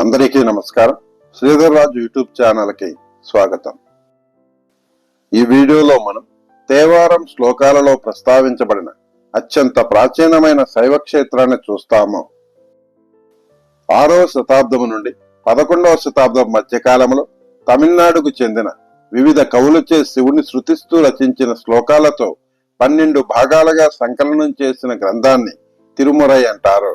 అందరికీ నమస్కారం. శ్రీధర్ రాజు యూట్యూబ్ ఛానల్కి స్వాగతం. ఈ వీడియోలో మనం తేవారం శ్లోకాలలో ప్రస్తావించబడిన అత్యంత ప్రాచీనమైన శైవ క్షేత్రాన్ని చూస్తాము. ఆరవ శతాబ్దము నుండి పదకొండవ శతాబ్దం మధ్యకాలంలో తమిళనాడుకు చెందిన వివిధ కవులచే శివుని శృతిస్తూ రచించిన శ్లోకాలతో పన్నెండు భాగాలుగా సంకలనం చేసిన గ్రంథాన్ని తిరుమురై అంటారు.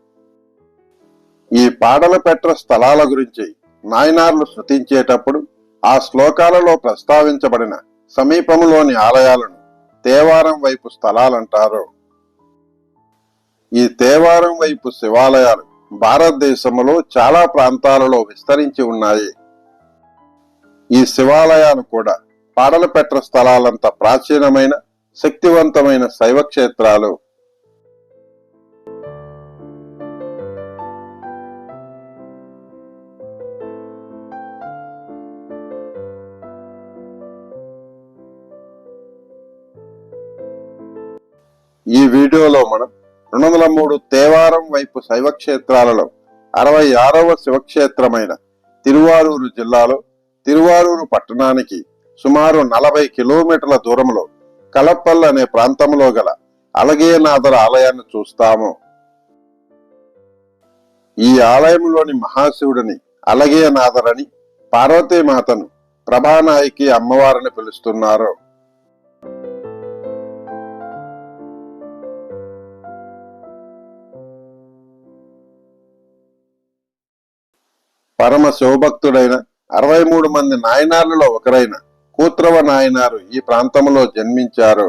ఈ పాడలపెట్ట స్థలాల గురించి నాయనార్లు శృతించేటప్పుడు ఆ శ్లోకాలలో ప్రస్తావించబడిన సమీపంలోని ఆలయాలను తేవారం వైపు స్థలాలంటారు. ఈ తేవారం వైపు శివాలయాలు భారతదేశంలో చాలా ప్రాంతాలలో విస్తరించి ఉన్నాయి. ఈ శివాలయాలు కూడా పాడలపెట్ట స్థలాలంత ప్రాచీనమైన శక్తివంతమైన శైవ క్షేత్రాలు ఈ వీడియోలో మనం రెండు వందల మూడు తేవారం వైపు శైవ క్షేత్రాలలో అరవై ఆరవ శివక్షేత్రమైన తిరువారూరు జిల్లాలో తిరువారూరు పట్టణానికి సుమారు నలభై కిలోమీటర్ల దూరంలో కలప్పల్ అనే ప్రాంతంలో గల అలగేనాథర ఆలయాన్ని చూస్తాము. ఈ ఆలయంలోని మహాశివుడిని అలగేనాథరని పార్వతీమాతను ప్రభానాయకి అమ్మవారిని పిలుస్తున్నారు. పరమ శివభక్తుడైన అరవై మూడు మంది నాయనార్లలో ఒకరైన కూత్రవ నాయనారు ఈ ప్రాంతంలో జన్మించారు.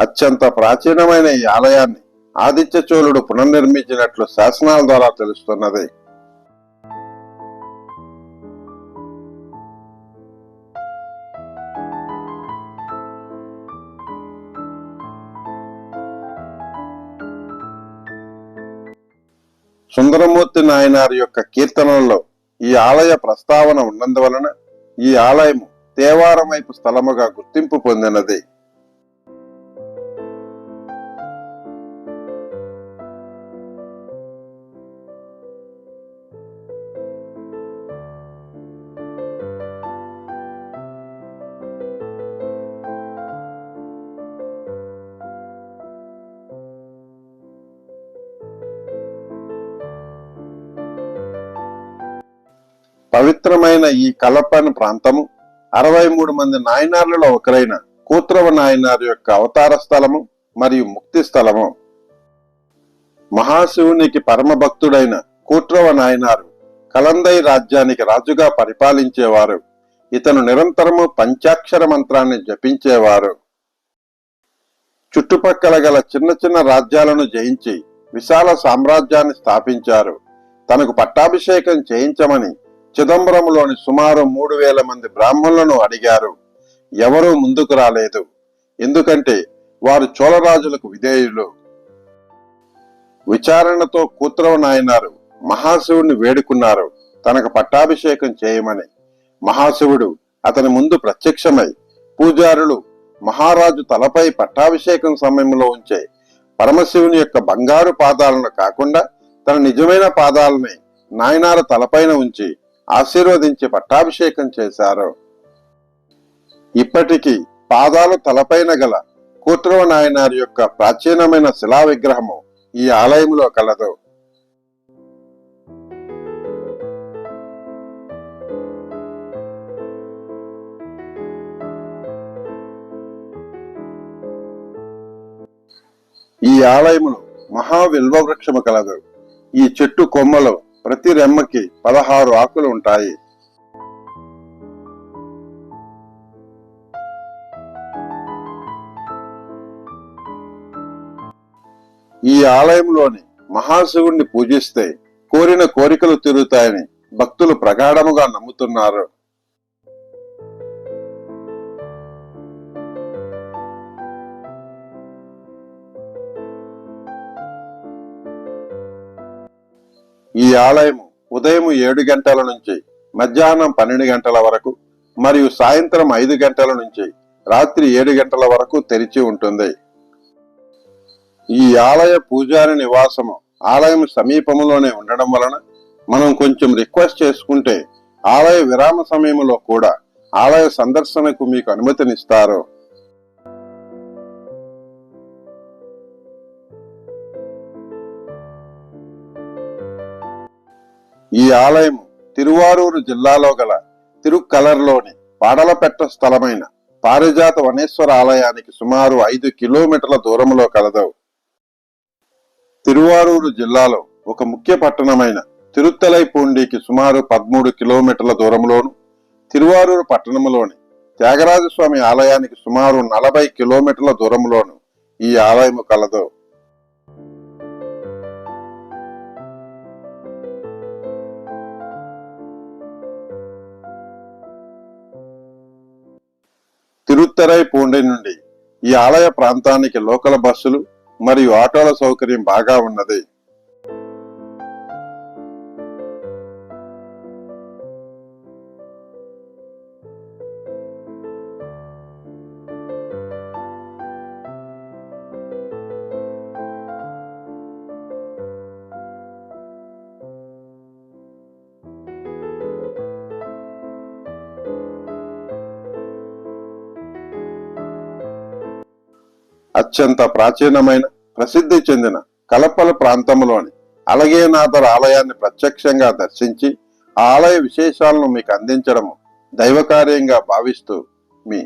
అత్యంత ప్రాచీనమైన ఈ ఆలయాన్ని ఆదిత్య చోళుడు పునర్నిర్మించినట్లు శాసనాల ద్వారా తెలుస్తున్నది. సుందరమూర్తి నాయనారి యొక్క కీర్తనల్లో ఈ ఆలయ ప్రస్తావన ఉన్నందువలన ఈ ఆలయము దేవారం వైపు స్థలముగా గుర్తింపు పొందినది. పవిత్రమైన ఈ కలపని ప్రాంతము అరవై మూడు మంది నాయనార్లలో ఒకరైన కూత్రవ నాయనార్ యొక్క అవతార స్థలము మరియు ముక్తి స్థలము. మహాశివునికి పరమ భక్తుడైన కూత్రవ నాయనారు కలందై రాజ్యానికి రాజుగా పరిపాలించేవారు. ఇతను నిరంతరము పంచాక్షర మంత్రాన్ని జపించేవారు. చుట్టుపక్కల గల చిన్న చిన్న రాజ్యాలను జయించి విశాల సామ్రాజ్యాన్ని స్థాపించారు. తనకు పట్టాభిషేకం చేయించమని చిదంబరంలోని సుమారు మూడు వేల మంది బ్రాహ్మణులను అడిగారు. ఎవరూ ముందుకు రాలేదు. ఎందుకంటే వారు చోళరాజులకు విధేయులు. విచారణతో కూతురవ నాయనారు మహాశివుణ్ణి వేడుకున్నారు. తనకు పట్టాభిషేకం చేయమని. మహాశివుడు అతని ముందు ప్రత్యక్షమై పూజారులు మహారాజు తలపై పట్టాభిషేకం సమయంలో ఉంచే పరమశివుని యొక్క బంగారు పాదాలను కాకుండా తన నిజమైన పాదాలని నాయనార తలపైన ఉంచి ఆశీర్వదించి పట్టాభిషేకం చేశారు. ఇప్పటికీ పాదాలు తలపైన గల కూతురవ నాయనారి యొక్క ప్రాచీనమైన శిలా విగ్రహము ఈ ఆలయంలో కలదు. ఈ ఆలయములో మహా విల్వ వృక్షము కలదు. ఈ చెట్టు కొమ్మలో ప్రతి రెమ్మకి పదహారు ఆకులు ఉంటాయి. ఈ ఆలయంలోని మహాశివుణ్ణి పూజిస్తే కోరిన కోరికలు తీరుతాయని భక్తులు ప్రగాఢముగా నమ్ముతున్నారు. ఈ ఆలయము ఉదయం ఏడు గంటల నుంచి మధ్యాహ్నం పన్నెండు గంటల వరకు మరియు సాయంత్రం ఐదు గంటల నుంచి రాత్రి ఏడు గంటల వరకు తెరిచి ఉంటుంది. ఈ ఆలయ పూజారి నివాసము ఆలయం సమీపంలోనే ఉండడం వలన మనం కొంచెం రిక్వెస్ట్ చేసుకుంటే ఆలయ విరామ సమయంలో కూడా ఆలయ సందర్శనకు మీకు అనుమతినిస్తారు. ఈ ఆలయం తిరువారూరు జిల్లాలో గల తిరుక్కలర్లోని పాడలపెట్ట స్థలమైన పారిజాత వనేశ్వర ఆలయానికి సుమారు ఐదు కిలోమీటర్ల దూరంలో కలదు తిరువారూరు జిల్లాలో ఒక ముఖ్య పట్టణమైన తిరుత్తలైపూండికి సుమారు పదమూడు కిలోమీటర్ల దూరంలోను తిరువారూరు పట్టణంలోని త్యాగరాజస్వామి ఆలయానికి సుమారు నలభై కిలోమీటర్ల దూరంలోను ఈ ఆలయము కలదు తిరుత్తరై పూండి నుండి ఈ ఆలయ ప్రాంతానికి లోకల్ బస్సులు మరియు ఆటోల సౌకర్యం బాగా ఉన్నది. అత్యంత ప్రాచీనమైన ప్రసిద్ధి చెందిన కలపల ప్రాంతంలోని అలగేనాథర్ ఆలయాన్ని ప్రత్యక్షంగా దర్శించి ఆ ఆలయ విశేషాలను మీకు అందించడము దైవకార్యంగా భావిస్తూ మీ